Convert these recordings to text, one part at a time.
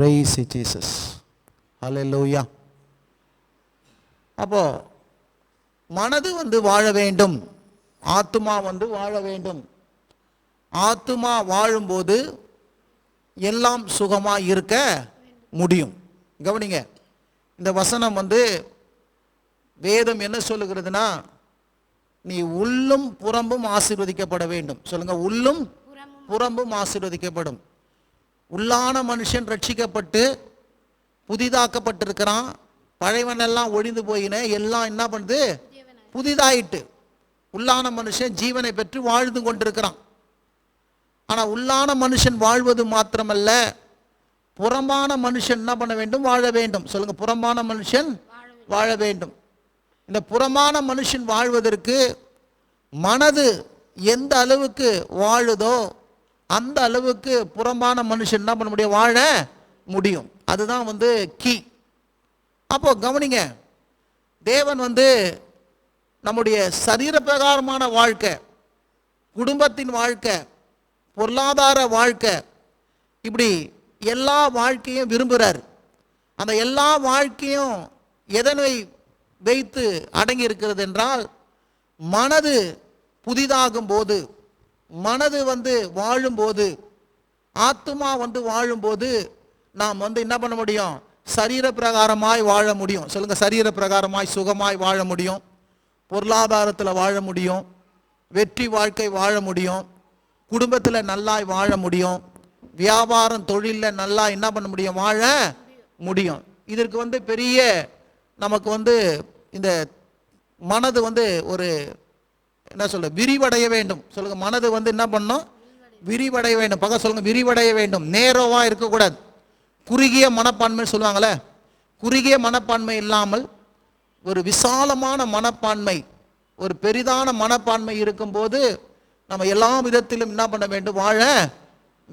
Price Jesus ஹalleluya அப்போ மனது வந்து வாழ வேண்டும். ஆத்துமா வந்து வாழ வேண்டும். ஆத்துமா வாழும்போது எல்லாம் சுகமா இருக்க முடியும். கவனிங்க இந்த வசனம் வந்து வேதம் என்ன சொல்லுகிறதுனா நீ உள்ளும் புறம்பும் ஆசீர்வதிக்கப்பட வேண்டும். சொல்லுங்க உள்ளும் புறம்பும் ஆசீர்வதிக்கப்படும். உள்ளான மனுஷன் ரட்சிக்கப்பட்டு புதிதாக்கப்பட்டிருக்கிறான். பழையவனெல்லாம் ஒழிந்து போயின எல்லாம் என்ன பண்ணுது? புதிதாயிட்டு. உள்ளான மனுஷன் ஜீவனை பெற்று வாழ்ந்து கொண்டிருக்கிறான். ஆனா உள்ளான மனுஷன் வாழ்வது மாத்திரமல்ல. புறம்பான மனுஷன் என்ன பண்ண வேண்டும்? வாழ வேண்டும். சொல்லுங்க புறம்பான மனுஷன் வாழ வேண்டும். இந்த புறமான மனுஷன் வாழ்வதற்கு மனது எந்த அளவுக்கு வாழுதோ அந்த அளவுக்கு புறம்பான மனுஷன் என்ன பண்ண முடியும்? வாழ முடியும். அதுதான் வந்து கீ. அப்போ கவனிங்க தேவன் வந்து நம்முடைய சரீர பிரகாரமான வாழ்க்கை குடும்பத்தின் வாழ்க்கை பொருளாதார வாழ்க்கை இப்படி எல்லா வாழ்க்கையும் விரும்புகிறார் அந்த எல்லா வாழ்க்கையும் எதனை வைத்து அடங்கி இருக்கிறது என்றால் மனது புதிதாகும் போது மனது வந்து வாழும்போது ஆத்துமா வந்து வாழும்போது நாம் வந்து என்ன பண்ண முடியும்? சரீர பிரகாரமாய் வாழ முடியும். சொல்லுங்க சரீர பிரகாரமாய் சுகமாய் வாழ முடியும். பொருளாதாரத்தில் வாழ முடியும். வெற்றி வாழ்க்கை வாழ முடியும். குடும்பத்தில் நல்லாய் வாழ முடியும். வியாபாரம் தொழிலில் நல்லா என்ன பண்ண முடியும்? வாழ முடியும். இதற்கு வந்து பெரிய நமக்கு வந்து இந்த மனது வந்து ஒரு என்ன சொல்ல விரிவடைய வேண்டும். சொல்லுங்க மனது வந்து என்ன பண்ணும்? விரிவடைய வேண்டும். பக்கம் சொல்லுங்க விரிவடைய வேண்டும். நேரோவாக இருக்கக்கூடாது. குறுகிய மனப்பான்மைன்னு சொல்லுவாங்களே குறுகிய மனப்பான்மை இல்லாமல் ஒரு விசாலமான மனப்பான்மை ஒரு பெரிதான மனப்பான்மை இருக்கும்போது நம்ம எல்லா விதத்திலும் என்ன பண்ண வேண்டும்? வாழ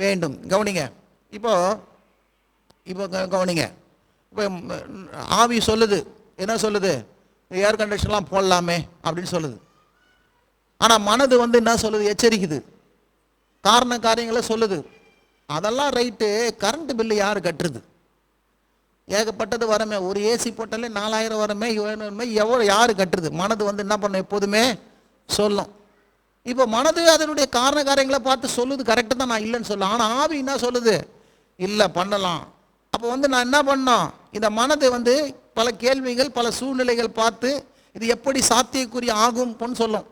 வேண்டும். கவனிங்க. இப்போ இப்போ கவனிங்க. இப்போ ஆவி சொல்லுது. என்ன சொல்லுது? ஏர் கண்டிஷன்லாம் போடலாமே அப்படின்னு சொல்லுது. ஆனால் மனது வந்து என்ன சொல்லுது? எச்சரிக்குது. காரண காரியங்களை சொல்லுது. அதெல்லாம் ரைட்டு. கரண்ட் பில்லு யார் கட்டுறது? ஏகப்பட்டது வரமே. ஒரு ஏசி போட்டாலே நாலாயிரம் வரமே இவ்வளவுமே எவ்வளோ யார் கட்டுறது? மனது வந்து என்ன பண்ணும்? எப்போதுமே சொல்லும். இப்போ மனது அதனுடைய காரண காரியங்களை பார்த்து சொல்லுது. கரெக்டு தான். நான் இல்லைன்னு சொல்ல ஆனால் ஆவி என்ன சொல்லுது? இல்லை பண்ணலாம். அப்போ வந்து நான் என்ன பண்ணோம்? இந்த மனது வந்து பல கேள்விகள் பல சூழ்நிலைகள் பார்த்து இது எப்படி சாத்தியக்குரிய ஆகும் பொன்னு சொல்லும்.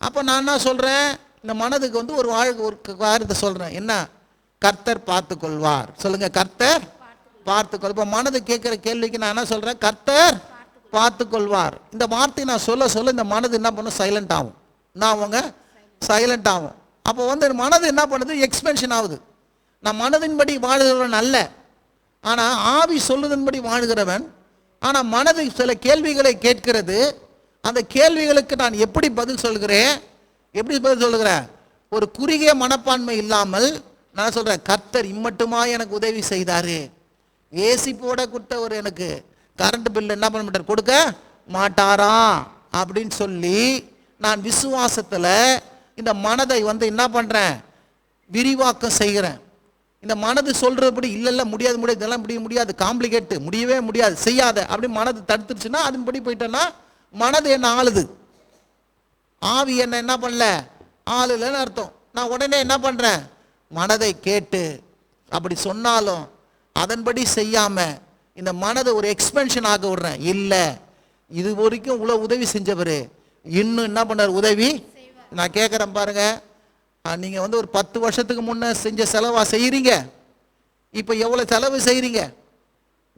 அப்போ நான் என்ன சொல்கிறேன் இந்த மனதுக்கு வந்து ஒரு வாழ்க்கை ஒரு காரியத்தை சொல்கிறேன் என்ன? கர்த்தர் பார்த்து கொள்வார் கர்த்தர் பார்த்துக்கொள் இப்போ மனது கேட்குற கேள்விக்கு நான் என்ன சொல்கிறேன் கர்த்தர் பார்த்து கொள்வார் இந்த வார்த்தை நான் சொல்ல சொல்ல இந்த மனது என்ன பண்ணும்? சைலண்ட் ஆகும். நான் அவங்க சைலண்ட் ஆகும். அப்போ வந்து மனது என்ன பண்ணுது? எக்ஸ்பென்ஷன் ஆகுது. நான் மனதின்படி வாழுகிறவன் அல்ல. ஆனால் ஆவி சொல்லுதன்படி வாழுகிறவன். ஆனால் மனது சில கேள்விகளை கேட்கிறது. அந்த கேள்விகளுக்கு நான் எப்படி பதில் சொல்கிறேன்? எப்படி பதில் சொல்லுகிறேன் ஒரு குறுகிய மனப்பான்மை இல்லாமல் நான் சொல்கிறேன் கர்த்தர் இம்மட்டுமா எனக்கு உதவி செய்தாரு. ஏசி போட கொடுத்தவர் எனக்கு. கரண்ட் பில் என்ன பண்ண மாட்டார்? கொடுக்க மாட்டாரா? அப்படின்னு சொல்லி நான் விசுவாசத்தில் இந்த மனதை வந்து என்ன பண்ணுறேன் விரிவாக்கம் செய்கிறேன். இந்த மனது சொல்கிறபடி இல்லை இல்லை முடியாது முடியாது இதெல்லாம் முடிய முடியாது காம்ப்ளிகேட்டு முடியவே முடியாது செய்யாத அப்படி மனது தடுத்துருச்சுன்னா அதன்படி போயிட்டேன்னா மனது என்ன ஆளுது? ஆவி என்ன என்ன பண்ணல? ஆளுலன்னு அர்த்தம். நான் உடனே என்ன பண்ணுறேன் மனதை கேட்டு அப்படி சொன்னாலும் அதன்படி செய்யாமல் இந்த மனதை ஒரு எக்ஸ்பென்ஷன் ஆக விடுறேன். இல்லை இது வரைக்கும் இவ்வளோ உதவி செஞ்சவர். இன்னும் என்ன பண்ணார்? உதவி நான் கேட்குறேன் பாருங்க. நீங்கள் வந்து ஒரு பத்து வருஷத்துக்கு முன்னே செஞ்ச செலவாக செய்கிறீங்க இப்போ எவ்வளோ செலவு செய்கிறீங்க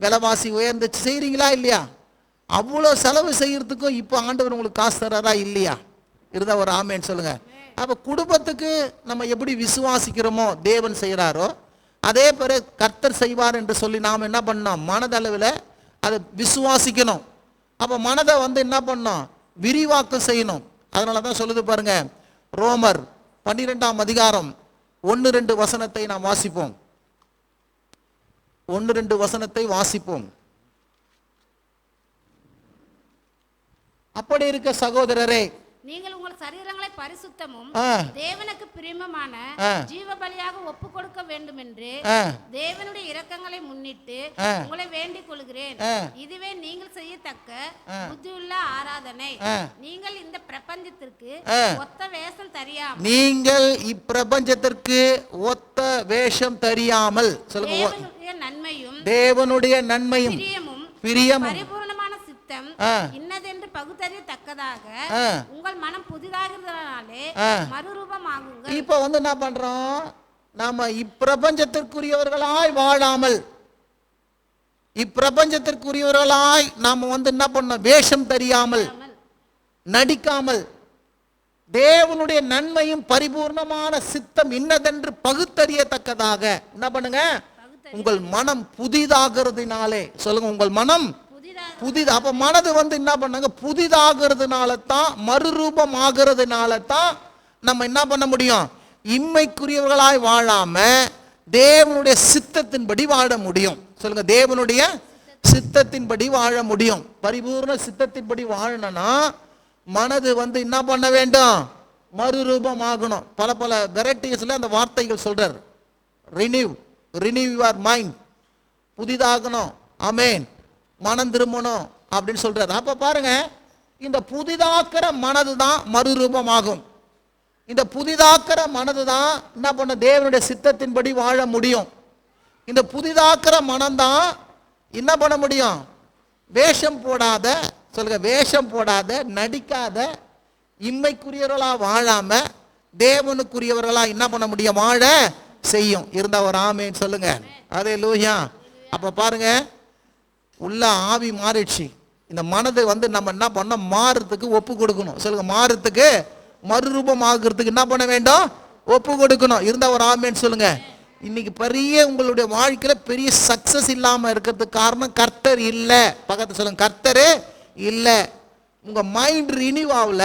விலைவாசி உயர்ந்துச்சு செய்கிறீங்களா இல்லையா? அவ்வளோ செலவு செய்கிறதுக்கும் இப்போ ஆண்டவர் உங்களுக்கு காசு தராரா இல்லையா? இருந்தால் ஒரு ஆமேன்னு சொல்லுங்கள் அப்போ குடும்பத்துக்கு நம்ம எப்படி விசுவாசிக்கிறோமோ தேவன் செய்கிறாரோ அதே போல கர்த்தர் செய்வார் என்று சொல்லி நாம் என்ன பண்ணோம்? மனதளவில் அதை விசுவாசிக்கணும். அப்போ மனதை வந்து என்ன பண்ணோம்? விரிவாக்கம் செய்யணும். அதனால தான் சொல்லுது பாருங்க ரோமர் பன்னிரெண்டாம் அதிகாரம் ஒன்று ரெண்டு வசனத்தை நாம் வாசிப்போம். ஒன்று ரெண்டு வசனத்தை வாசிப்போம். அப்படி இருக்க சகோதரரே நீங்கள் உங்கள் சரீரங்களை பரிசுத்தமும் தேவனுக்கு பிரியமான. ஜீவ பலியாக ஒப்பு கொடுக்க வேண்டும் என்று தேவனுடைய இரக்கங்களை முன்னிட்டு. உங்களை வேண்டிக் கொள்கிறேன். இதுவே நீங்கள் செய்யத்தக்க. புத்தியுள்ள ஆராதனை. நீங்கள் இந்த பிரபஞ்சத்திற்கு. ஒத்த வேஷம் தெரியாமல் நீங்கள் இப்பிரபஞ்சத்திற்கு ஒத்த வேஷம் தெரியாமல் சொல்லுங்க நன்மையும் தேவனுடைய நன்மையும் பிரியமும் பிரியமும் ஆ. இன்னதென்று பகுத்தறியத்தக்கதாக. ஆ. உங்கள் மனம் புதிதாகிறதுனாலே ஆ. மறுரூபமாகுங்கள். இப்போ வந்து என்ன பண்றோம்? நாம இப்பிரபஞ்சத்திற்குரியவர்களாய் வாழாமல் இப்பிரபஞ்சத்திற்குரியவர்களாய் நாம வந்து என்ன பண்ணோம் வேஷம் தெரியாமல் நடிக்காமல். தேவனுடைய நன்மையும் பரிபூர்ணமான சித்தம் இன்னதென்று பகுத்தறியத்தக்கதாக. என்ன பண்ணுங்க? உங்கள் மனம் புதிதாகிறதுனாலே. சொல்லுங்க உங்கள் மனம் புதிது அப்போ மனது வந்து என்ன பண்ணாங்க? புதிதாகிறதுனால தான் மறுரூபம் ஆகிறதுனால தான் நம்ம என்ன பண்ண முடியும்? இம்மைக்குரியவர்களாய் வாழாம தேவனுடைய சித்தத்தின்படி வாழ முடியும். சொல்லுங்க தேவனுடைய சித்தத்தின்படி வாழ முடியும். பரிபூர்ண சித்தத்தின்படி வாழணும்னா மனது வந்து என்ன பண்ண வேண்டும்? மறுரூபம் ஆகணும் பல பல வெரைட்டிஸ்ல அந்த வார்த்தைகள் சொல்றார். ரினியூ ரினியூ யுவர் மைண்ட் புதிதாகணும். அமேன் மனம் திரும்பணும் அப்படின்னு சொல்றாரு. அப்ப பாருங்க இந்த புதிதாக்கிற மனது தான் மறுரூபமாகும். இந்த புதிதாக்கிற மனது தான் என்ன பண்ண தேவனுடைய சித்தத்தின்படி வாழ முடியும். இந்த புதிதாக்கிற மனம்தான் என்ன பண்ண முடியும்? வேஷம் போடாத சொல்லுங்க வேஷம் போடாத நடிக்காத இம்மைக்குரியவர்களா வாழாம தேவனுக்குரியவர்களா என்ன பண்ண முடியும்? வாழ செய்யும். இருந்த ஒரு ஆமேன்னு சொல்லுங்க. அதே லூயா அப்ப பாருங்க உள்ள ஆவி மாறிடுச்சு. இந்த மனதை வந்து நம்ம என்ன பண்ணோம் மாறுறதுக்கு ஒப்பு கொடுக்கணும். சொல்லுங்க மாறுறதுக்கு மறுரூபம் ஆகுறதுக்கு என்ன பண்ண வேண்டும்? ஒப்பு கொடுக்கணும். இருந்தால் ஒரு ஆமேன்னு சொல்லுங்க. இன்னைக்கு பெரிய உங்களுடைய வாழ்க்கையில் பெரிய சக்சஸ் இல்லாமல் இருக்கிறதுக்கு காரணம் கர்த்தர் இல்லை. பக்கத்தில் சொல்லுங்க கர்த்தர் இல்லை. உங்கள் மைண்ட் ரினியூவ் ஆகல.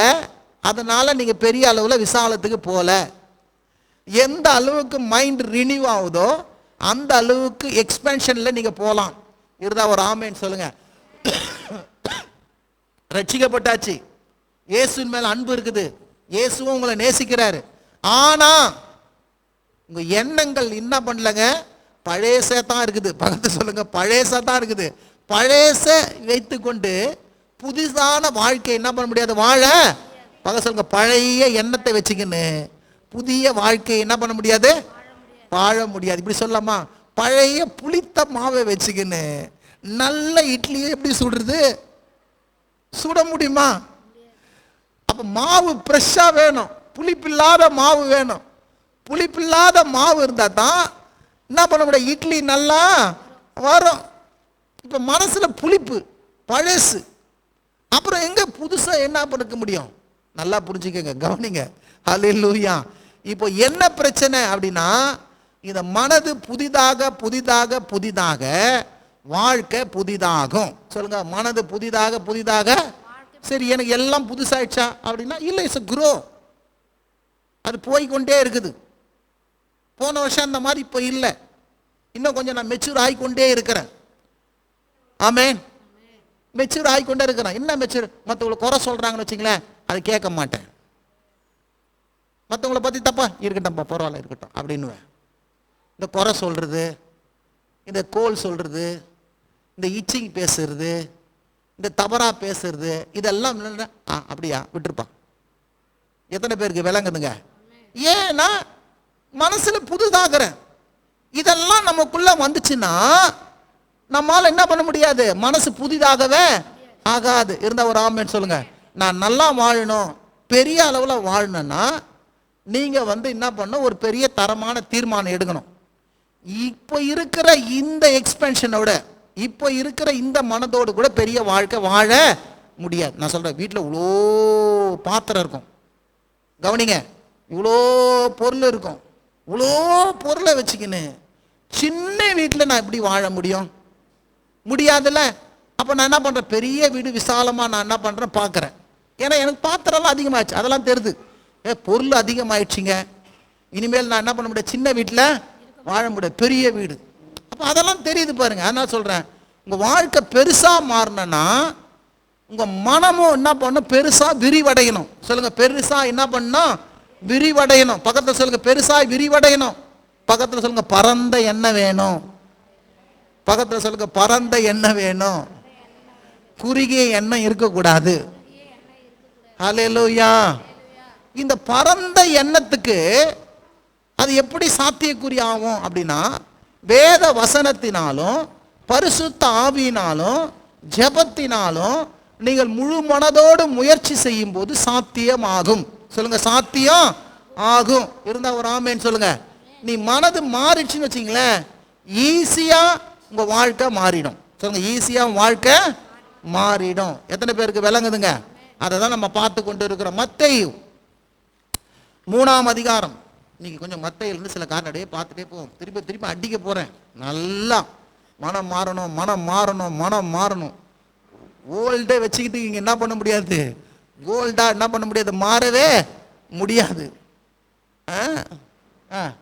அதனால நீங்கள் பெரிய அளவில் விசாலத்துக்கு போகல எந்த அளவுக்கு மைண்ட் ரினியூவ் ஆகுதோ அந்த அளவுக்கு எக்ஸ்பென்ஷனில் நீங்கள் போகலாம் இருந்தா ஒரு ஆமேன்னு சொல்லுங்க. ரட்சிக்கப்பட்டாச்சு. இயேசுவின் மேல அன்பு இருக்குது. இயேசுவும் உங்களை நேசிக்கிறாரு. ஆனா உங்க எண்ணங்கள் என்ன பண்ணலங்க? பழேசா தான் இருக்குது. பக்கத்து சொல்லுங்க பழேசா தான் இருக்குது. பழேச வைத்துக்கொண்டு புதிதான வாழ்க்கை என்ன பண்ண முடியாது? வாழ. பக சொல்லுங்க பழைய எண்ணத்தை வச்சுக்கின்னு புதிய வாழ்க்கையை என்ன பண்ண முடியாது. வாழ முடியாது. இப்படி சொல்லலாமா? பழைய புளித்த மாவை வச்சுக்கின்னு நல்ல இட்லியை எப்படி சுடுறது? சுட முடியுமா? அப்போ மாவு ஃப்ரெஷ்ஷாக வேணும். புளிப்பில்லாத மாவு வேணும். புளிப்பில்லாத மாவு இருந்தால் தான் என்ன பண்ண முடியும்? இட்லி நல்லா வரும். இப்போ மனசில் புளிப்பு பழசு. அப்புறம் எங்கே புதுசாக என்ன பண்ணிக்க முடியும்? நல்லா புரிஞ்சுக்கங்க கவனிங்க. ஹalleluya. இப்போ என்ன பிரச்சனை அப்படின்னா இந்த மனது புதிதாக புதிதாக புதிதாக வாழ்க்கை புதிதாகும். சொல்லுங்க மனது புதிதாக புதிதாக? சரி எனக்கு எல்லாம் புதுசாயிடுச்சா அப்படின்னா இல்லை இட்ஸ் குரோ அது போய்க்கொண்டே இருக்குது. போன வருஷம் அந்த மாதிரி இப்போ இல்லை. இன்னும் கொஞ்சம் நான் மெச்சூர் ஆகிக்கொண்டே இருக்கிறேன். ஆமே மெச்சூர் ஆகிக்கொண்டே இருக்கிறேன். என்ன மெச்சூர் மற்றவங்களை குறை சொல்கிறாங்கன்னு வச்சுங்களேன் அதை கேட்க மாட்டேன். மற்றவங்கள பற்றி தப்பா? இருக்கட்டும்ப்பா பரவாயில்ல இருக்கட்டும் அப்படின்னுவேன். இந்த குறை சொல்கிறது இந்த கோல் சொல்கிறது இந்த இச்சிங் பேசுறது இந்த தவறா பேசுறது இதெல்லாம் ஆ அப்படியா விட்டுருப்பா எத்தனை பேருக்கு விளங்குதுங்க? ஏன்னா மனசில் புதுதாகிறேன். இதெல்லாம் நமக்குள்ளே வந்துச்சுன்னா நம்மளால் என்ன பண்ண முடியாது? மனசு புதிதாகவே ஆகாது. இருந்தால் ஒரு ஆமேன்னு சொல்லுங்கள் நான் நல்லா வாழணும். பெரிய அளவில் வாழணும்னா நீங்கள் வந்து என்ன பண்ணணும்? ஒரு பெரிய தரமான தீர்மானம் எடுக்கணும். இப்போ இருக்கிற இந்த எக்ஸ்பென்ஷனோட இப்போ இருக்கிற இந்த மனதோடு கூட பெரிய வாழ்க்கை வாழ முடியாது. நான் சொல்கிறேன் வீட்டில் இவ்வளோ பாத்திரம் இருக்கும். கவனிங்க இவ்வளோ பொருள் இருக்கும். இவ்வளோ பொருளை வச்சுக்கின்னு சின்ன வீட்டில் நான் எப்படி வாழ முடியும்? முடியாதுல்ல? அப்போ நான் என்ன பண்ணுறேன் பெரிய வீடு விசாலமாக நான் என்ன பண்ணுறேன் பார்க்குறேன் ஏன்னா எனக்கு பாத்திரம்லாம் அதிகமாகிடுச்சு அதெல்லாம் தெரியுது ஏ பொருள் அதிகமாகிடுச்சிங்க இனிமேல் நான் என்ன பண்ண முடியாது சின்ன வீட்டில் வாழமுடிய பெரிய வீடு. அப்போ அதெல்லாம் தெரியுது பாருங்க. அதனால் சொல்கிறேன் உங்கள் வாழ்க்கை பெருசாக மாறினா உங்கள் மனமும் என்ன பண்ணும்? பெருசாக விரிவடையணும். சொல்லுங்க பெருசாக என்ன பண்ணணும் விரிவடையணும். பக்கத்தில் சொல்லுங்க பெருசாக விரிவடையணும். பக்கத்தில் சொல்லுங்க பரந்த எண்ணெய் வேணும். பக்கத்தில் சொல்லுங்க பரந்த எண்ணெய் வேணும். குறுகிய எண்ணம் இருக்கக்கூடாது. ஹalleluya. இந்த பரந்த எண்ணத்துக்கு அது எப்படி சாத்தியக்குறி ஆகும் அப்படின்னா வேத வசனத்தினாலும் பரிசுத்த ஆவியினாலும் ஜெபத்தினாலும் நீங்கள் முழு மனதோடு முயற்சி செய்யும் போது சாத்தியமாகும். சொல்லுங்க சாத்தியம் ஆகும். இருந்தா ஒரு ஆமேன்னு சொல்லுங்க. நீ மனது மாறிடுச்சுன்னு வச்சிங்களேன் ஈஸியா உங்க வாழ்க்கை மாறிடும். சொல்லுங்க ஈஸியா வாழ்க்கை மாறிடும். எத்தனை பேருக்கு விளங்குதுங்க? அதை தான் நம்ம பார்த்து கொண்டு இருக்கிறோம். மத்தையும் மூணாம் அதிகாரம். இன்னைக்கு கொஞ்சம் மத்தையிலிருந்து சில காரணடையே பார்த்துட்டே போவோம். திருப்பி திருப்பி அடிக்க போறேன். நல்லா மனம் மாறணும் மனம் மாறணும் மனம் மாறணும். ஓல்டே வச்சுக்கிட்டு இங்க என்ன பண்ண முடியாது? கோல்டா என்ன பண்ண முடியாது? மாறவே முடியாது. ஆ? ஆ.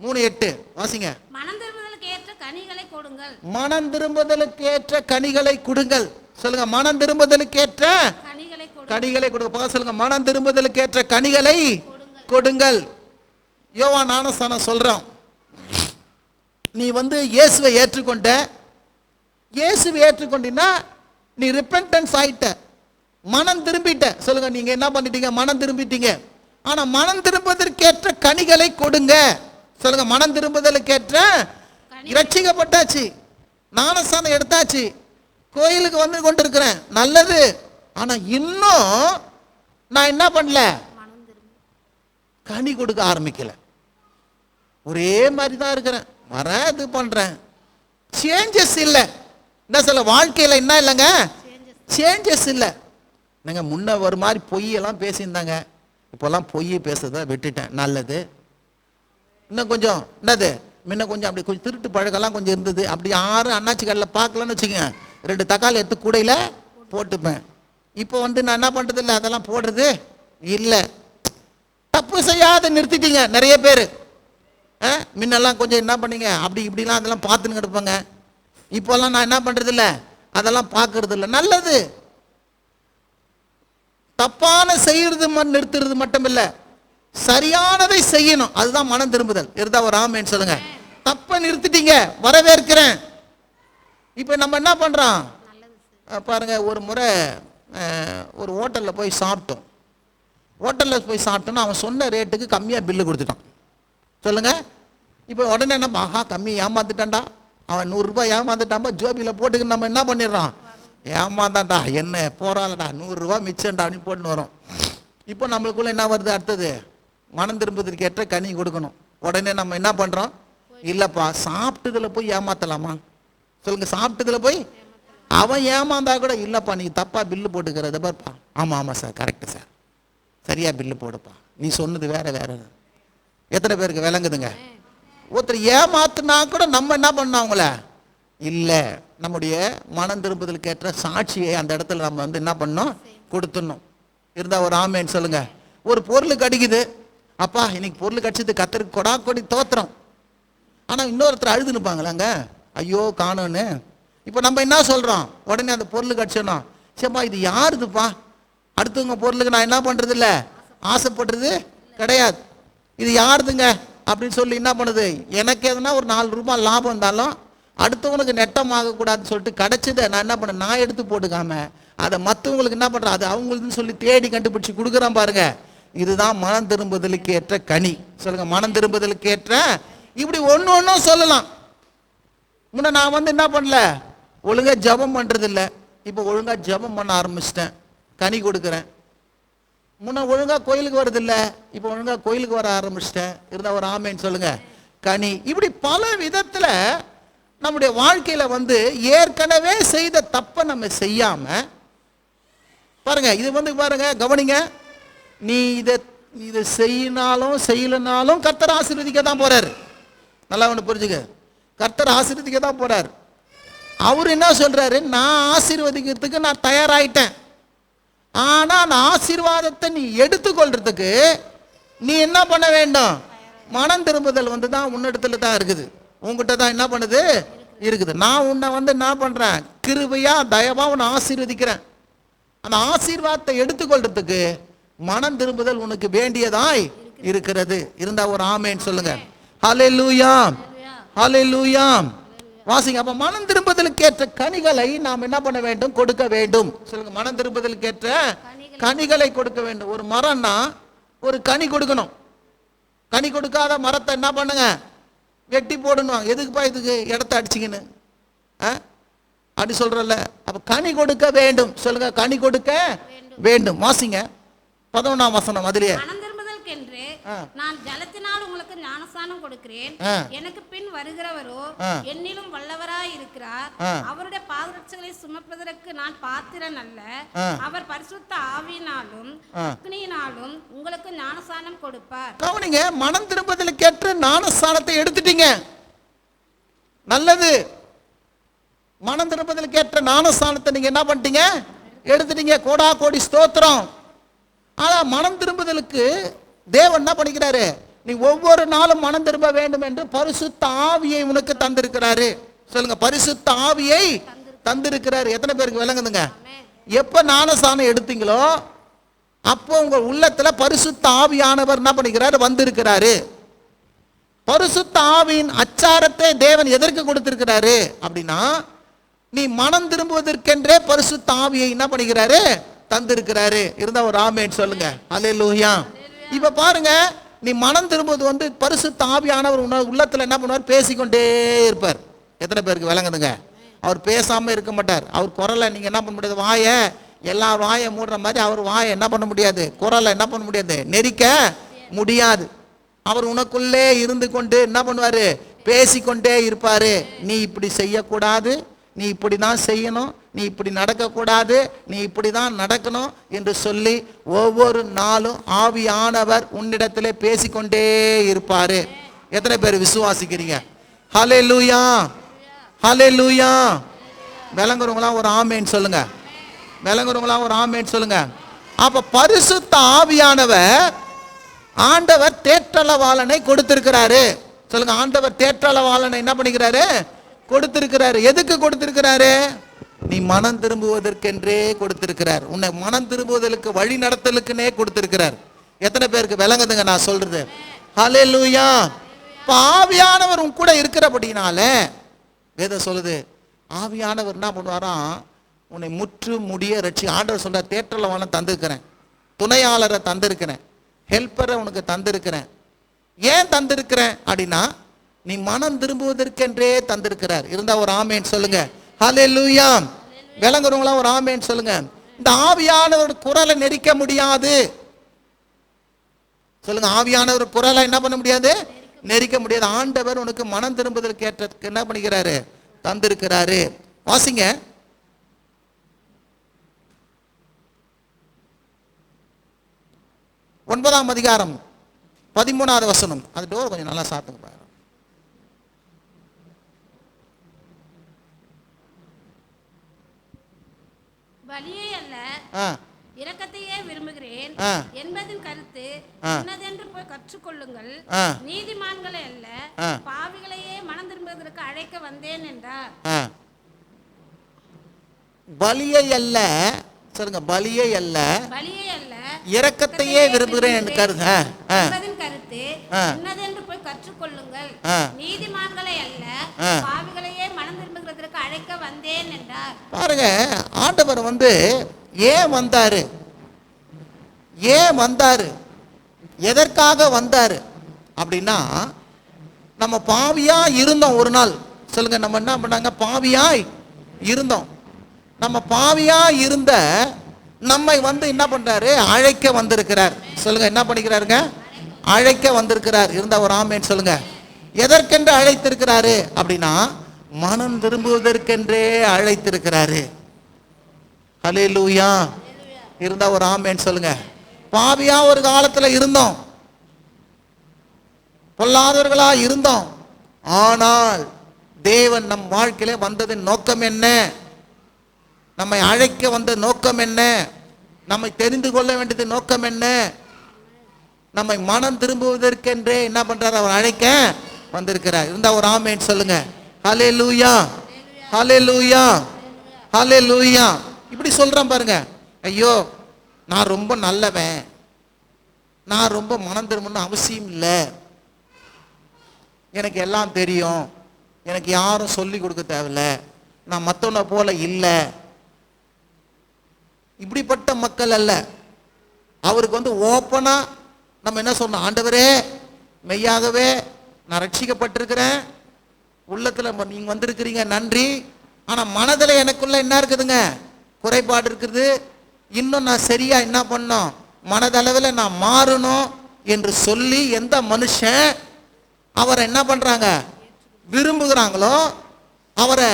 மூணு எட்டு. வாசிங்க. மனம் திரும்புதலுக்கு ஏற்ற கனிகளை கொடுங்கள். மனம் திரும்புதலுக்கு ஏற்ற கனிகளை கொடுங்கள். சொல்லுங்க மனம் திரும்புதலுக்கு ஏற்ற கனிகளை கொடுங்கள். கனிகளை கொடுங்க. சொல்லுங்க மனம் திரும்புதலுக்கு ஏற்ற கனிகளை கொடுங்கள். யோவா ஞானஸ்தானம் சொல்றான் நீ வந்து இயேசுவை ஏற்றுக்கொண்ட இயேசுவை ஏற்றுக்கொண்டினா நீ ரிப்பன்டன்ஸ் ஆயிட்ட. மனம் திரும்பிட்ட. சொல்லுங்க நீங்க என்ன பண்ணிட்டீங்க? மனம் திரும்பிட்டீங்க. ஆனா மனம் திரும்புவதற்கேற்ற கனிகளை கொடுங்க. சொல்லுங்க மனம் திரும்புதலுக்கேற்ற ரட்சிக்கப்பட்டாச்சு ஞானஸ்தானம் எடுத்தாச்சு. கோயிலுக்கு வந்து கொண்டிருக்கிறேன். நல்லது. ஆனா இன்னும் நான் என்ன பண்ணல? கனி கொடுக்க ஆரம்பிக்கல. ஒரே மாதிரி தான் இருக்கிறேன். வரேன் இது பண்றேன். சேஞ்சஸ் இல்லை. என்ன சொல்ல வாழ்க்கையில் என்ன இல்லைங்க? சேஞ்சஸ் இல்லை. நாங்கள் முன்ன ஒரு மாதிரி பொய்யெல்லாம் பேசியிருந்தாங்க. இப்போல்லாம் பொய் பேசுறத விட்டுட்டேன். நல்லது. இன்னும் கொஞ்சம் என்னது? முன்ன கொஞ்சம் அப்படி கொஞ்சம் திருட்டு பழக்கம்லாம் கொஞ்சம் இருந்தது. அப்படி யாரும் அண்ணாச்சி கடையில் பார்க்கலன்னு வச்சுக்கோங்க. ரெண்டு தக்காளி எடுத்து கூடையில் போட்டுப்பேன். இப்போ வந்து நான் என்ன பண்ணுறது இல்லை அதெல்லாம் போடுறது இல்லை. தப்பு செய்யாத நிறுத்திட்டீங்க. நிறைய பேர். முன்னெல்லாம் கொஞ்சம் என்ன பண்ணீங்க? அப்படி இப்படிலாம் அதெல்லாம் பார்த்துன்னு கிடப்பாங்க. இப்போல்லாம் நான் என்ன பண்ணுறது இல்லை அதெல்லாம் பார்க்கறது இல்லை நல்லது. தப்பான செய்யறது நிறுத்துறது மட்டும் இல்ல சரியானதை செய்யணும். அதுதான் மனம் திரும்புதல். இருந்தா ஒரு ஆமேன்னு சொல்லுங்க. தப்ப நிறுத்திட்டீங்க. வரவேற்கிறேன். இப்போ நம்ம என்ன அஹ் பாருங்க ஒரு முறை ஒரு ஹோட்டலில் போய் சாப்பிட்டோம். ஹோட்டலில் போய் சாப்பிட்டோன்னா அவன் சொன்ன ரேட்டுக்கு கம்மியாக பில்லு கொடுத்துட்டான். சொல்லுங்கள் இப்போ உடனே என்ன ஆஹா கம்மி ஏமாந்துட்டான்டா அவன் நூறுரூபா ஏமாந்துட்டான்பா ஜோபியில் போட்டுக்கு நம்ம என்ன பண்ணிடுறான் ஏமாந்தான்டா. என்ன போறாளடா? நூறுரூவா மிச்சம்டா அப்படின்னு போட்டுன்னு வரும். இப்போ நம்மளுக்குள்ளே என்ன வருது அடுத்தது? மனம் திரும்புவதற்கு ஏற்ற கனி கொடுக்கணும். உடனே நம்ம என்ன பண்ணுறோம் இல்லைப்பா சாப்பிட்டதில் போய் ஏமாத்தலாமா? சொல்லுங்கள் சாப்பிட்டதில் போய் அவன் ஏமாந்தா கூட இல்லைப்பா நீ தப்பாக பில்லு போட்டுக்கிறத பாருப்பா. ஆமாம் ஆமாம் சார் கரெக்டு சார் சரியா பில்லு போடுப்பா. நீ சொன்னது வேற வேற. எத்தனை பேருக்கு விளங்குதுங்க? ஒருத்தர் ஏமாத்துனா கூட நம்ம என்ன பண்ணோம் அவங்கள? இல்லை நம்முடைய மனம் திரும்புதலுக்கு ஏற்ற சாட்சியை அந்த இடத்துல நம்ம வந்து என்ன பண்ணோம் கொடுத்துடணும். இருந்தால் ஒரு ஆமேன்னு சொல்லுங்க. ஒரு பொருள் கடிக்குது. அப்பா இன்னைக்கு பொருள் கடிச்சது கத்தருக்கு கொடா கொடி தோத்திரம். ஆனால் இன்னொருத்தர் அழுது நிற்பாங்களாங்க ஐயோ காணோன்னு. இப்போ நம்ம என்ன சொல்கிறோம் உடனே அந்த பொருள் கடிச்சோன்னா சரிப்பா இது யாருதுப்பா? அடுத்தவங்க பொருளுக்கு நான் என்ன பண்ணுறதில்ல ஆசைப்படுறது கிடையாது. இது யாருதுங்க? அப்படின்னு சொல்லி என்ன பண்ணுது? எனக்கு எதுனா ஒரு நாலு ரூபாய் லாபம் இருந்தாலும் அடுத்தவனுக்கு நெட்டம் ஆகக்கூடாதுன்னு சொல்லிட்டு கிடச்சதை நான் என்ன பண்ணேன் நான் எடுத்து போட்டுக்காம அதை மற்றவங்களுக்கு என்ன பண்ணுறேன் அது அவங்களுக்குன்னு சொல்லி தேடி கண்டுபிடிச்சி கொடுக்குறேன் பாருங்க. இதுதான் மனம் திரும்புதலுக்கு ஏற்ற கனி. சொல்லுங்க மனம் திரும்புதலுக்கு ஏற்ற இப்படி ஒன்று ஒன்றும் சொல்லலாம். முன்ன நான் வந்து என்ன பண்ணல? ஒழுங்காக ஜெபம் பண்ணுறதில்ல இப்போ ஒழுங்காக ஜெபம் பண்ண ஆரம்பிச்சிட்டேன். கனி கொடுக்குறேன். முன்ன ஒழுங்காக கோயிலுக்கு வரதில்லை இப்போ ஒழுங்காக கோயிலுக்கு வர ஆரம்பிச்சிட்டேன். இருந்தால் ஒரு ஆமைன்னு சொல்லுங்கள் கனி. இப்படி பல விதத்தில் நம்முடைய வாழ்க்கையில் வந்து ஏற்கனவே செய்த தப்பை நம்ம செய்யாமல் பாருங்க இது வந்து பாருங்க கவனிங்க. நீ இதை இதை செய்யினாலும் செய்யலனாலும் கர்த்தர் ஆசீர்வதிக்க தான் போகிறார் நல்லா ஒன்று புரிஞ்சுக்க. கர்த்தர் ஆசீர்வதிக்க தான் போகிறார் அவர் என்ன சொல்கிறாரு நான் ஆசீர்வதிக்கிறதுக்கு நான் தயாராகிட்டேன் ஆனால் அந்த ஆசீர்வாதத்தை நீ எடுத்துக்கொள்றதுக்கு நீ என்ன பண்ண வேண்டும்? மனம் திரும்புதல் வந்து தான் உன்னிடத்துல தான் இருக்குது. உங்ககிட்ட தான் என்ன பண்ணுது? இருக்குது. நான் உன்னை வந்து என்ன பண்ணுறேன் கிருபையா தயவாக உன்னை ஆசீர்வதிக்கிறேன். அந்த ஆசீர்வாதத்தை எடுத்துக்கொள்றதுக்கு மனம் திரும்புதல் உனக்கு வேண்டியதாய் இருக்கிறது. இருந்தால் ஒரு ஆமேன்னு சொல்லுங்க. ஹலை லூயாம் வாசிங்க அப்ப மனம் திரும்புதலுக்கு ஏற்ற கனிகளை நாம் என்ன பண்ண வேண்டும்? கொடுக்க வேண்டும். சொல்லுங்க மனம் திரும்புதலுக்கு ஏற்ற கனிகளை கொடுக்க வேண்டும். ஒரு மரம்னா ஒரு கனி கொடுக்கணும். கனி கொடுக்காத மரத்தை என்ன பண்ணுங்க? வெட்டி போடணும் எதுக்குப்பா இதுக்கு இடத்த அடிச்சிக்கின்னு? ஆ? அப்படி சொல்றல்ல. அப்ப கனி கொடுக்க வேண்டும். சொல்லுங்க கனி கொடுக்க வேண்டும். வாசிங்க. பதினொன்றாம் வசனம் அதுலயே. ஆ. நான் ஜலத்தினால் உங்களுக்கு ஞானஸ்நானம் கொடுக்கிறேன். எனக்கு பின் வருகிறவரோ. என்னிலும் வல்லவராய் இருக்கிறார். அவருடைய பாதரட்சைகளை சுமப்பதற்கு நான் பாத்திரன் அல்ல. அவர் பரிசுத்த ஆவியினாலும். அக்னியினாலும் உங்களுக்கு ஞானஸ்நானம் கொடுப்பார் கவனிங்க மனம் திரும்புதலுக்கு ஏற்ற ஞானஸ்தானத்தை எடுத்துட்டீங்க நல்லது மனம் திரும்புதலுக்கு ஏற்ற ஞானஸ்தானத்தை நீங்க என்ன பண்ணிட்டீங்க எடுத்துட்டீங்க கோடா கோடி ஸ்தோத்திரம் ஆனா மனம் திரும்புதலுக்கு தேவன் என்ன பண்ணிக்கிறாரு? நீ ஒவ்வொரு நாளும் மனம் திரும்ப வேண்டும் என்று பரிசுத்த ஆவியை உனக்கு தந்திருக்கிறாரு. சொல்லுங்க பரிசுத்த ஆவியை தந்திருக்கிறாரு. எத்தனை பேருக்கு விளங்குதுங்க? எப்ப ஞானஸ்தானம் எடுத்தீங்களோ அப்போ உங்க உள்ளத்துல பரிசுத்த ஆவியானவர் என்ன பண்ணிக்கிறாரு? வந்திருக்கிறாரு. பரிசுத்த ஆவியின் அச்சாரத்தை தேவன் எதற்கு கொடுத்திருக்கிறாரு? அப்படின்னா நீ மனம் திரும்புவதற்கென்றே பரிசுத்த ஆவியை என்ன பண்ணிக்கிறாரு? தந்திருக்கிறாரு. இருந்தா ஒரு ஆமேன்னு சொல்லுங்க. அல்லேலூயா இப்ப பாருங்க நீ மனம் திரும்புவது வந்து பரிசு தாவியானவர் உன்ன உள்ளத்துல என்ன பண்ணுவார்? பேசிக்கொண்டே இருப்பார். எத்தனை பேருக்கு விளங்குதுங்க? அவர் பேசாம இருக்க மாட்டார். அவர் குரலை நீங்க என்ன பண்ண முடியாது? வாயை எல்லா வாயை மூடுற மாதிரி அவர் வாயை என்ன பண்ண முடியாது? குரலை என்ன பண்ண முடியாது? நெரிக்க முடியாது. அவர் உனக்குள்ளே இருந்து கொண்டு என்ன பண்ணுவாரு? பேசிக்கொண்டே இருப்பாரு. நீ இப்படி செய்யக்கூடாது. நீ இப்படி தான் செய்யணும். நீ இப்படி நடக்கக்கூடாது நீ இப்படி தான் நடக்கணும் என்று சொல்லி ஒவ்வொரு நாளும் ஆவியானவர் உன்னிடத்திலே பேசிக்கொண்டே இருப்பார். எத்தனை பேர் விசுவாசிக்கிறீங்க? ஹலே லூயா ஹலே லூயா விளங்குறவங்களாம் ஒரு ஆமேன்னு சொல்லுங்க. விளங்குறவங்களாம் ஒரு ஆமேன்னு சொல்லுங்க. அப்ப பரிசுத்த ஆவியானவர் ஆண்டவர் தேற்றளவாளனை கொடுத்திருக்கிறாரு. சொல்லுங்க ஆண்டவர் தேற்றளவாளனை என்ன பண்ணிக்கிறாரு? கொடுத்திருக்கிறாரு. எதுக்கு கொடுத்திருக்கிறாரு? நீ மனம் திரும்புவதற்கென்றே கொடுத்திருக்கிறார். உன்னை மனம் திரும்புவதற்கு வழி நடத்தலுக்குன்னே கொடுத்திருக்கிறார். எத்தனை பேருக்கு விளங்குதுங்க நான் சொல்றது? ஹலே லூயா ஆவியானவர் உன் கூட இருக்கிறபடினால வேதம் சொல்லுது ஆவியானவர் என்ன பண்ணுவாராம் உன்னை முற்று முடிய ரட்சி ஆண்டவர் சொல்ற தேற்றலவான தந்திருக்கிறேன். துணையாளரை தந்திருக்கிறேன். ஹெல்ப்பரை உனக்கு தந்திருக்கிறேன். ஏன் தந்திருக்கிறேன் அப்படின்னா நீ மனம் திரும்புவதற்கென்றே தந்திருக்கிறார். இருந்தா ஒரு ஆமேன்னு சொல்லுங்க. ஹலே லூயா விளங்குறவங்களாம் ஒரு ஆமேன்னு சொல்லுங்க. இந்த ஆவியானவர் குரலை நெரிக்க முடியாது. சொல்லுங்க ஆவியானவர் குரலை என்ன பண்ண முடியாது? நெரிக்க முடியாது. ஆண்டவர் உனக்கு மனம் திரும்புதலுக்கு ஏற்றதுக்கு என்ன பண்ணிக்கிறாரு? தந்திருக்கிறாரு. வாசிங்க. ஒன்பதாம் அதிகாரம் பதிமூணாவது வசனம். அது டோர் கொஞ்சம் நல்லா சாத்துங்க பாரு. பலியை அல்ல இரக்கத்தையே விரும்புகிறேன். என்பதின் கருத்து ஆ. இன்னதென்று போய் கற்றுக்கொள்ளுங்கள். நீதிமான்களை அல்ல. பாவிகளையே மனம் திரும்புவதற்கு அழைக்க வந்தேன் என்றார். பலியை அல்ல சொல்லுங்க பலியை அல்ல பலியை அல்ல இரக்கத்தையே விரும்புகிறேன் என்று ஆ, என்பதின் கருத்து ஆ. இன்னதென்று போய் கற்றுக்கொள்ளுங்கள். நீதிமான்களை அல்ல ஆ. அழைக்க வந்தேன் என்றார். பாருங்க ஆண்டவர் வந்து ஏன் வந்தாரு? ஏன் வந்தாரு? எதற்காக வந்தாரு? அப்படின்னா நம்ம பாவியா இருந்தோம் ஒரு நாள். சொல்லுங்க நம்ம என்ன பண்ணாங்க? பாவியாய் இருந்தோம். நம்ம பாவியா இருந்த நம்மை வந்து என்ன பண்றாரு? அழைக்க வந்திருக்கிறார். சொல்லுங்க என்ன பண்ணிக்கிறாருங்க? அழைக்க வந்திருக்கிறார். இருந்த ஒரு ஆமேன்னு சொல்லுங்க. எதற்கென்று அழைத்திருக்கிறாரு அப்படின்னா மனம் திரும்புவதற்கென்றே அழைத்திருக்கிறாரு. ஹலே லூயா இருந்தா ஒரு ஆமேன்னு சொல்லுங்க. பாவியா ஒரு காலத்துல இருந்தோம். பொல்லாதவர்களா இருந்தோம். ஆனால் தேவன் நம் வாழ்க்கையில வந்ததின் நோக்கம் என்ன? நம்மை அழைக்க வந்த நோக்கம் என்ன? நம்மை தெரிந்து கொள்ள வேண்டியது நோக்கம் என்ன? நம்மை மனம் திரும்புவதற்கென்றே என்ன பண்றாரு? அவர் அழைக்க வந்திருக்கிறார். இருந்தா ஒரு ஆமேன்னு சொல்லுங்க. ஹalleluya ஹalleluya ஹalleluya இப்படி சொல்கிறேன் பாருங்க. ஐயோ நான் ரொம்ப நல்லவன். நான் ரொம்ப மனம் திரும்பணும்னு அவசியம் இல்லை. எனக்கு எல்லாம் தெரியும். எனக்கு யாரும் சொல்லி கொடுக்க தேவையில்ல. நான் மற்றவனை போல இல்லை. இப்படிப்பட்ட மக்கள் அல்ல. அவருக்கு வந்து ஓப்பனாக நம்ம என்ன சொன்னோம் ஆண்டவரே மெய்யாகவே நான் ரட்சிக்கப்பட்டிருக்கிறேன். உள்ளத்துல நீங்கள் நீங்க வந்திருக்கிறீங்க நன்றி. ஆனா மனதுல எனக்குள்ள என்ன இருக்குதுங்க? குறைபாடு இருக்குது. இன்னும் நான் சரியா என்ன பண்ணும் மனதளவில் நான் மாறணும் என்று சொல்லி எந்த மனுஷன் அவரை என்ன பண்றாங்க? விரும்புகிறாங்களோ அவரை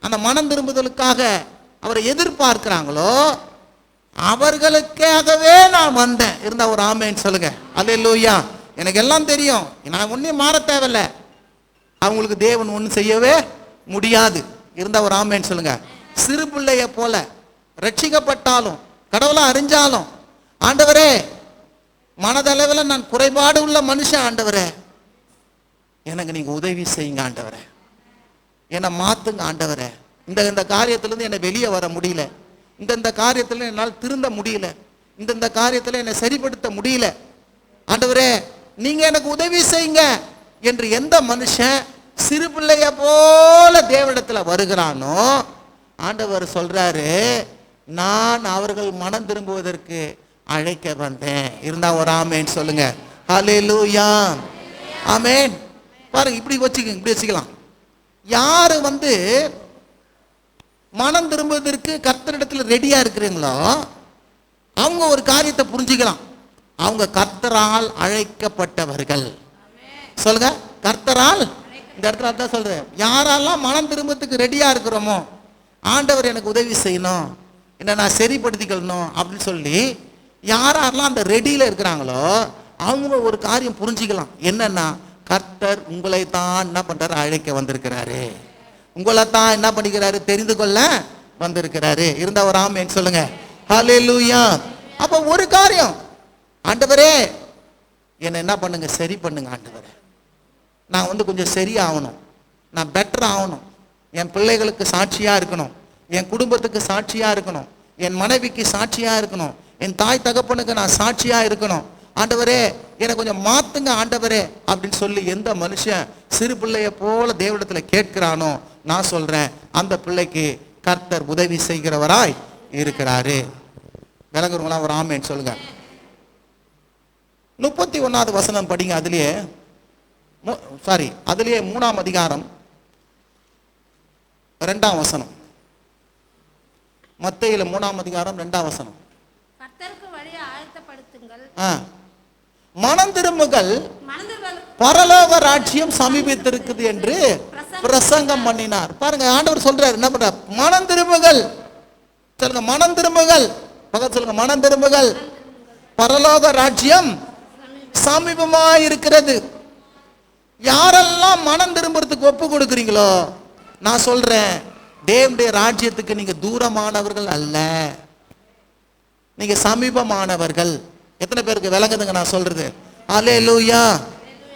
அந்த மனம் திரும்புதலுக்காக அவரை எதிர்பார்க்கிறாங்களோ அவர்களுக்காகவே நான் வந்தேன். இருந்தா ஒரு ஆமைன்னு சொல்லுங்க. அல்லேலூயா. எனக்கு எல்லாம் தெரியும். நான் ஒன்றும் மாற தேவையில்ல. அவங்களுக்கு தேவன் ஒன்றும் செய்யவே முடியாது. இருந்தால் ஒரு ஆமேன்னு சொல்லுங்க. சிறு பிள்ளைய போல ரட்சிக்கப்பட்டாலும் கடவுளை அறிஞ்சாலும் ஆண்டவரே மனதளவில் நான் குறைபாடு உள்ள மனுஷன் ஆண்டவரே. எனக்கு நீங்கள் உதவி செய்யுங்க ஆண்டவரே. என்னை மாத்துங்க ஆண்டவரே. இந்த இந்த காரியத்திலேருந்து என்னை வெளியே வர முடியல. இந்த இந்த காரியத்தில் என்னால் திருந்த முடியல. இந்த இந்த காரியத்தில் என்னை சரிப்படுத்த முடியல. ஆண்டவரே நீங்கள் எனக்கு உதவி செய்யுங்க. என்று எந்த மனுஷன் சிறு பிள்ளைய போல தேவனிடத்துல வருகிறானோ ஆண்டவர் சொல்றாரு நான் அவர்கள் மனம் திரும்புவதற்கு அழைக்க வந்தேன். இருந்தா ஒரு ஆமேன்னு சொல்லுங்க. லூயா ஆமேன். பாருங்க இப்படி வச்சுக்கோங்க இப்படி வச்சுக்கலாம். யாரு வந்து மனம் திரும்புவதற்கு கர்த்தரிடத்துல ரெடியா இருக்கிறீங்களோ அவங்க ஒரு காரியத்தை புரிஞ்சுக்கலாம். அவங்க கர்த்தரால் அழைக்கப்பட்டவர்கள். சொல்லுங்க கர்த்தரால் இந்த இடத்துல அதான் சொல்றேன். யாரெல்லாம் மனம் திரும்பத்துக்கு ரெடியா இருக்கிறோமோ ஆண்டவர் எனக்கு உதவி செய்யணும் என்ன நான் சரிப்படுத்திக்கணும் அப்படின்னு சொல்லி யாரெல்லாம் அந்த ரெடியில இருக்கிறாங்களோ அவங்க ஒரு காரியம் புரிஞ்சுக்கலாம். என்னன்னா கர்த்தர் உங்களை தான் என்ன பண்றாரு? அழைக்க வந்திருக்கிறாரு. உங்களை தான் என்ன பண்ணிக்கிறாரு? தெரிந்து கொள்ள வந்திருக்கிறாரு. இருந்தா ஒரு ஆமேன்னு சொல்லுங்க. ஹalleluya அப்ப ஒரு காரியம் ஆண்டவரே என்னை என்ன பண்ணுங்க? சரி பண்ணுங்க ஆண்டவரே. நான் வந்து கொஞ்சம் சரியாகணும். நான் பெட்டர் ஆகணும். என் பிள்ளைகளுக்கு சாட்சியாக இருக்கணும். என் குடும்பத்துக்கு சாட்சியாக இருக்கணும். என் மனைவிக்கு சாட்சியாக இருக்கணும். என் தாய் தகப்பனுக்கு நான் சாட்சியாக இருக்கணும். ஆண்டவரே என்னை கொஞ்சம் மாத்துங்க ஆண்டவரே அப்படின்னு சொல்லி எந்த மனுஷன் சிறு பிள்ளைய போல தேவனிடத்துல கேட்கிறானோ நான் சொல்கிறேன் அந்த பிள்ளைக்கு கர்த்தர் உதவி செய்கிறவராய் இருக்கிறாரு. விளங்குறவங்களாம் ஒரு ஆமேன்னு சொல்லுங்க. முப்பத்தி ஒன்றாவது வசனம் படிங்க அதுலேயே சாரி அதுலயே மூணாம் அதிகாரம் ரெண்டாம் வசனம். மத்தையில மூணாம் அதிகாரம் ரெண்டாம் வசனம். மனம் திரும்புகள் பரலோக ராஜ்யம் சமீபித்திருக்குது என்று பிரசங்கம் பண்ணினார். பாருங்க ஆண்டவர் சொல்றாரு என்ன பண்றார்? மனம் திரும்புகள் சொல்லுங்க மனம் திரும்புகள் பக்கத்து சொல்லுங்க மனம் திரும்புகள் பரலோக ராஜ்யம் சமீபமா இருக்கிறது யாரெல்லாம் மனம் திரும்புறதுக்கு ஒப்பு கொடுக்குறீங்களோ நான் சொல்றேன் தேவனுடைய ராஜ்யத்துக்கு நீங்க தூரமானவர்கள் அல்ல. நீங்க சமீபமானவர்கள். எத்தனை பேருக்கு விளங்குதுங்க நான் சொல்றது? லூயா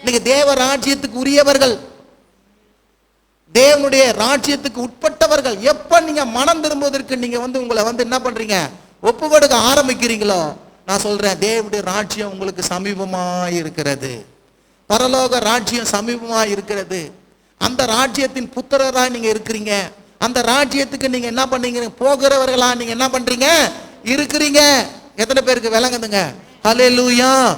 நீங்க தேவ ராஜ்யத்துக்கு உரியவர்கள். தேவனுடைய ராஜ்யத்துக்கு உட்பட்டவர்கள். எப்ப நீங்க மனம் திரும்புவதற்கு நீங்க வந்து உங்களை வந்து என்ன பண்றீங்க? ஒப்பு கொடுக்க ஆரம்பிக்கிறீங்களோ நான் சொல்றேன் தேவனுடைய ராஜ்யம் உங்களுக்கு சமீபமா இருக்கிறது பரலோக ராஜ்யம் சமீபமாக இருக்கிறது. அந்த ராஜ்யத்தின் புத்திரராக நீங்கள் இருக்கிறீங்க. அந்த ராஜ்யத்துக்கு நீங்கள் என்ன பண்ணீங்க போகிறவர்களா நீங்கள் என்ன பண்ணுறீங்க இருக்கிறீங்க. எத்தனை பேருக்கு விளங்குதுங்க? ஹalleluya.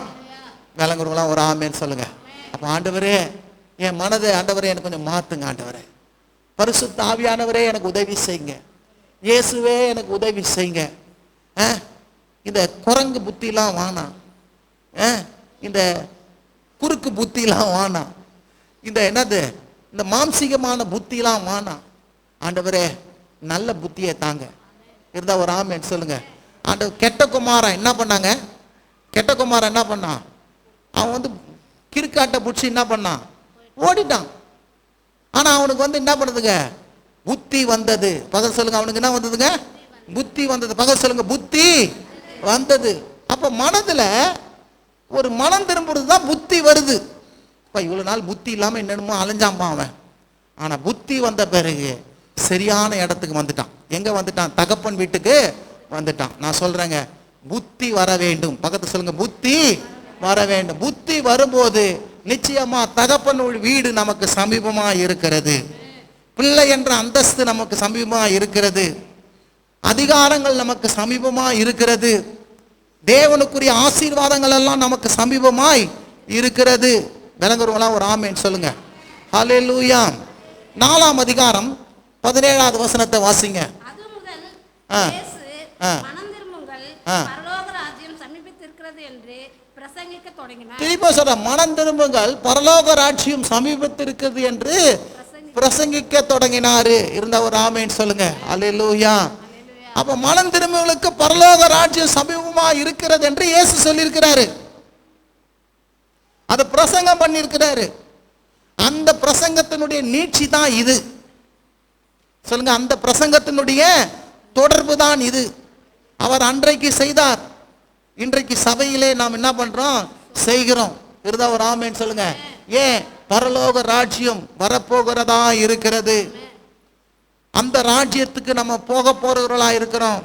விளங்குறவங்களாம் ஒரு ஆமேன்னு சொல்லுங்க. அப்போ ஆண்டவரே என் மனதை ஆண்டவரே எனக்கு கொஞ்சம் மாற்றுங்க ஆண்டவரே. பரிசு தாவியானவரே எனக்கு உதவி செய்யுங்க. இயேசுவே எனக்கு உதவி செய்யுங்க. ஆ? இந்த குரங்கு புத்திலாம் வானா ஆ? இந்த குறுக்கு புத்திலாம் வேணாம் இந்த என்னது? இந்த மாம்சீகமான புத்திலாம் வேணாம் ஆண்டவரே நல்ல புத்தியை தாங்க. இருந்தால் ஒரு ஆமேன்னு சொல்லுங்க. ஆண்டவர் கெட்ட குமாரன் என்ன பண்ணாங்க? கெட்ட குமாரன் என்ன பண்ணான் அவன் வந்து கிறுக்காட்டை பிடிச்சி என்ன பண்ணான் ஓடிட்டான். ஆனால் அவனுக்கு வந்து என்ன பண்ணுதுங்க? புத்தி வந்தது. பகல் சொல்லுங்க அவனுக்கு என்ன வந்ததுங்க? புத்தி வந்தது. பகல் சொல்லுங்க புத்தி வந்தது. அப்போ மனதில் ஒரு மனம் திரும்புறது தான் புத்தி வருது. இப்போ இவ்வளோ நாள் புத்தி இல்லாமல் என்னென்னமோ அலைஞ்சாம்பான் அவன். ஆனால் புத்தி வந்த பிறகு சரியான இடத்துக்கு வந்துட்டான். எங்கே வந்துட்டான்? தகப்பன் வீட்டுக்கு வந்துட்டான். நான் சொல்கிறேங்க புத்தி வர வேண்டும். பக்கத்து சொல்லுங்க புத்தி வர வேண்டும். புத்தி வரும்போது நிச்சயமா தகப்பன் வீடு நமக்கு சமீபமா இருக்கிறது. பிள்ளை என்ற அந்தஸ்து நமக்கு சமீபமா இருக்கிறது. அதிகாரங்கள் நமக்கு சமீபமா இருக்கிறது. தேவனுக்குரிய ஆசீர்வாதங்கள் எல்லாம் நமக்கு சமீபமாய் இருக்கிறது. விளங்குறவங்களா ஒரு ஆமேன் சொல்லுங்க. ஹalleluya நாலாம் அதிகாரம் பதினேழாவது வசனத்தை வாசிங்க. ஆ. ஆ. ஆ. திரும்ப சொல்ற மனம் திரும்புங்கள் பரலோக ராட்சியம் சமீபத்திருக்கிறது என்று பிரசங்கிக்க தொடங்கினாரு. இருந்த ஒரு ஆமேன் சொல்லுங்க. அல்லேலூயா அப்ப மனம் திரும்புகளுக்கு பரலோக ராஜ்யம் சமீபமா இருக்கிறது என்று இயேசு சொல்லியிருக்கிறாரு. அதை பிரசங்கம் பண்ணியிருக்கிறாரு. அந்த பிரசங்கத்தினுடைய நீட்சி தான் இது. சொல்லுங்க அந்த பிரசங்கத்தினுடைய தொடர்பு தான் இது. அவர் அன்றைக்கு செய்தார். இன்றைக்கு சபையிலே நாம் என்ன பண்றோம்? செய்கிறோம். இருந்தா ஒரு ஆமேன்னு சொல்லுங்க. ஏன்? பரலோக ராஜ்யம் வரப்போகிறதா இருக்கிறது. அந்த ராஜ்யத்துக்கு நம்ம போக போறவர்களா இருக்கிறோம்.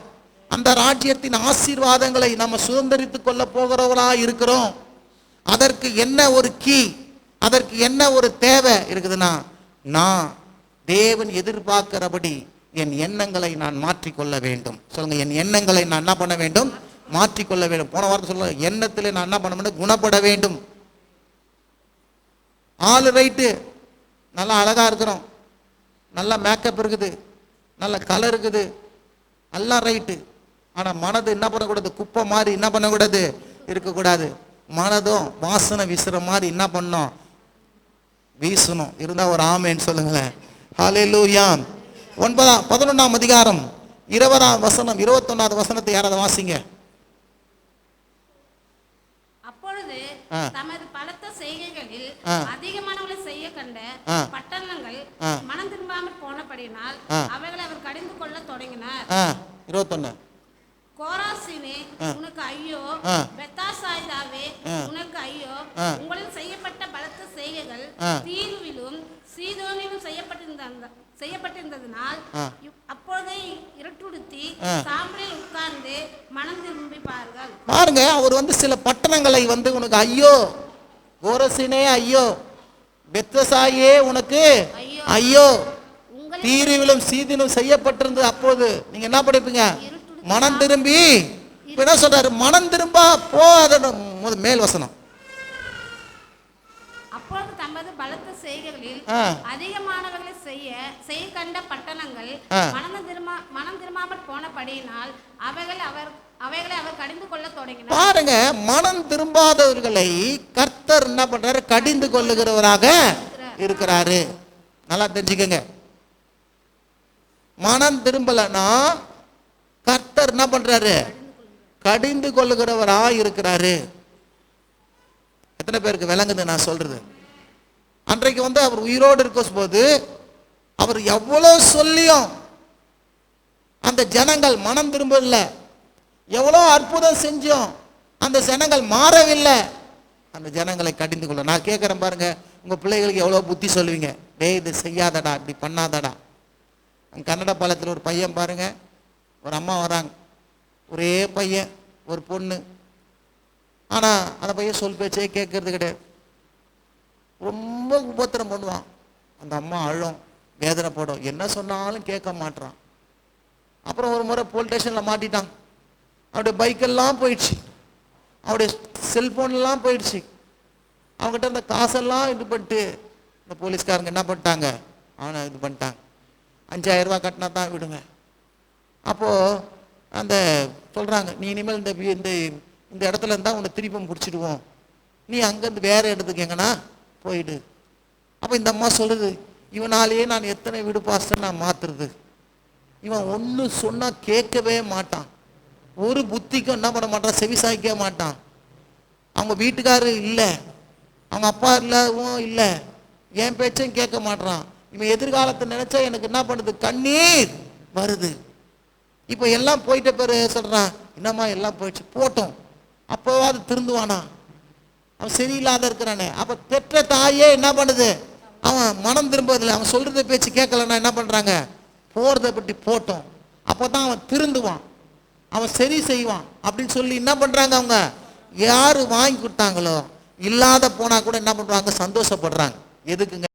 அந்த ராஜ்யத்தின் ஆசீர்வாதங்களை நம்ம சுதந்திரித்துக் கொள்ள போகிறவர்களா இருக்கிறோம். அதற்கு என்ன ஒரு கீ அதற்கு என்ன ஒரு தேவை இருக்குதுன்னா நான் தேவன் எதிர்பார்க்கிறபடி என் எண்ணங்களை நான் மாற்றிக்கொள்ள வேண்டும். சொல்லுங்க என் எண்ணங்களை நான் என்ன பண்ண வேண்டும்? மாற்றிக்கொள்ள வேண்டும். போன வாரத்தை சொல்ல எண்ணத்தில் நான் என்ன பண்ண வேண்டும்? குணப்பட வேண்டும். ஆள் ரைட்டு நல்லா அழகா இருக்கிறோம். நல்ல மேக்கப் இருக்குது நல்ல கலர் இருக்குது. எல்லாம் ரைட்டு ஆனால் மனது என்ன பண்ணக்கூடாது? குப்பை மாதிரி என்ன பண்ணக்கூடாது? இருக்கக்கூடாது. மனதும் வாசனை வீசுகிற மாதிரி என்ன பண்ணோம்? வீசணும். இருந்தால் ஒரு ஆமேன்னு சொல்லுங்களேன். ஹாலே ஹalleluya ஒன்பதாம் பதினொன்றாம் அதிகாரம் இருபதாம் வசனம் இருபத்தொன்னாவது வசனத்தை யாராவது வாசிங்க அப்பொழுது ஆ. தமது பலத்த செய்கைகளில். அதிகமானவர்களை செய்ய கண்ட. பட்டணங்கள். மனம் திரும்பாமல் போனபடியினால். அவைகளை அவர் கடிந்து கொள்ள தொடங்கினார் இருபத்தொன்னு கோராசினே. உனக்கு ஐயோ. பெத்தாசாய்தாவே. உனக்கு ஐயோ. உங்களில் செய்யப்பட்ட பலத்த செய்கைகள். தீருவிலும் சீதோனிலும் செய்யப்பட்டிருந்த செய்யப்பட்டிருந்ததினால் அப்பொழுதே இருட்டுடுத்தி. சாம்பலில் உட்கார்ந்து மனம் திரும்பிப்பார்கள் பாருங்க அவர் வந்து சில பட்டணங்களை வந்து உனக்கு ஐயோ கோரசினே ஐயோ பெத்தசாயே உனக்கு ஐயோ. தீரிவிலும் சீதிலும் செய்யப்பட்டிருந்தது அப்போது நீங்க என்ன படிப்பீங்க மனம் திரும்பி. இப்ப என்ன சொல்றாரு? மனம் திரும்ப போ அதோட முத- மேல் வசனம். அப்பொழுது தமது பலத்த செய்கைகளில். அதிகமானவர்களை செய்ய செய்ய கண்ட பட்டணங்கள். மனம் திரும்ப மனம் திரும்பாமல் போனபடியினால் அவைகள் அவர் அவைகளை அவர் கடிந்து கொள்ள தொடங்கினார். பாருங்க மனம் திரும்பாதவர்களை கர்த்தர் என்ன பண்றாரு? கடிந்து கொள்ளுகிறவராக இருக்கிறாரு. நல்லா தெரிஞ்சுக்கங்க. மனம் திரும்பலன்னா கர்த்தர் என்ன பண்றாரு? கடிந்து கொள்ளுகிறவரா இருக்கிறாரு. எத்தனை பேருக்கு விளங்குது நான் சொல்றது? அன்றைக்கு வந்து அவர் உயிரோடு இருக்கும் போது அவர் எவ்வளோ சொல்லியும் அந்த ஜனங்கள் மனம் திரும்பவில்லை. எவ்வளோ அற்புதம் செஞ்சோம் அந்த ஜனங்கள் மாறவில்லை. அந்த ஜனங்களை கடிந்து கொள்ள. நான் கேட்குறேன் பாருங்க உங்கள் பிள்ளைகளுக்கு எவ்வளோ புத்தி சொல்லுவீங்க? டேய் இது செய்யாதடா இப்படி பண்ணாதடா. கன்னட பாலத்தில் ஒரு பையன் பாருங்கள் ஒரு அம்மா வராங்க. ஒரே பையன் ஒரு பொண்ணு. ஆனால் அந்த பையன் சொல் பேச்சே கேட்கறது கிடையாது. ரொம்ப உபத்திரம் பண்ணுவான். அந்த அம்மா அழும் வேதனைப்படும் என்ன சொன்னாலும் கேட்க மாட்றான். அப்புறம் ஒரு முறை போலீஸ் ஸ்டேஷனில் மாட்டிட்டான். அவருடைய பைக்கெல்லாம் போயிடுச்சு. அவருடைய செல்ஃபோன்லாம் போயிடுச்சு. அவங்ககிட்ட அந்த காசெல்லாம் இது பண்ணிட்டு இந்த போலீஸ்காரங்க என்ன பண்ணிட்டாங்க? அவனை இது பண்ணிட்டாங்க. அஞ்சாயிரம் ரூபா கட்டினா தான் விடுங்க. அப்போது அந்த சொல்கிறாங்க நீ இனிமேல் இந்த இந்த இந்த இடத்துல இருந்தால் உன்னை திருப்பம் பிடிச்சிடுவோம். நீ அங்கேருந்து வேறு இடத்துக்கு எங்கன்னா போயிடு. அப்போ இந்த அம்மா சொல்லுது இவனாலேயே நான் எத்தனை வீடு பாஸ்டர் நான் மாற்றுறது இவன் ஒன்று சொன்னால் கேட்கவே மாட்டான். ஒரு புத்திக்கும் என்ன பண்ண மாட்டான்? செவி சாய்க்க மாட்டான். அவங்க வீட்டுக்காரர் இல்லை அவங்க அப்பா இல்லாதவும் இல்லை என் பேச்சையும் கேட்க மாட்டான் இவன் எதிர்காலத்தை நினச்சா எனக்கு என்ன பண்ணுது? கண்ணீர் வருது. இப்போ எல்லாம் போயிட்ட பேர் சொல்கிறான் என்னம்மா எல்லாம் போயிடுச்சு? போட்டோம். அப்போவாது திருந்துவானா? அவன் சரியில்லாத இருக்கிறானே. அப்போ பெற்ற தாயே என்ன பண்ணுது? அவன் மனம் திரும்புவதில்லை. அவன் சொல்கிறத பேச்சு கேட்கலன்னா என்ன பண்ணுறாங்க போகிறத பற்றி போட்டோம். அப்பதான் அவன் திருந்துவான். அவன் சரி செய்வான். அப்படின்னு சொல்லி என்ன பண்ணுறாங்க அவங்க? யார் வாங்கி கொடுத்தாங்களோ இல்லாத போனால் கூட என்ன பண்ணுறாங்க சந்தோஷப்படுறாங்க. எதுக்குங்க?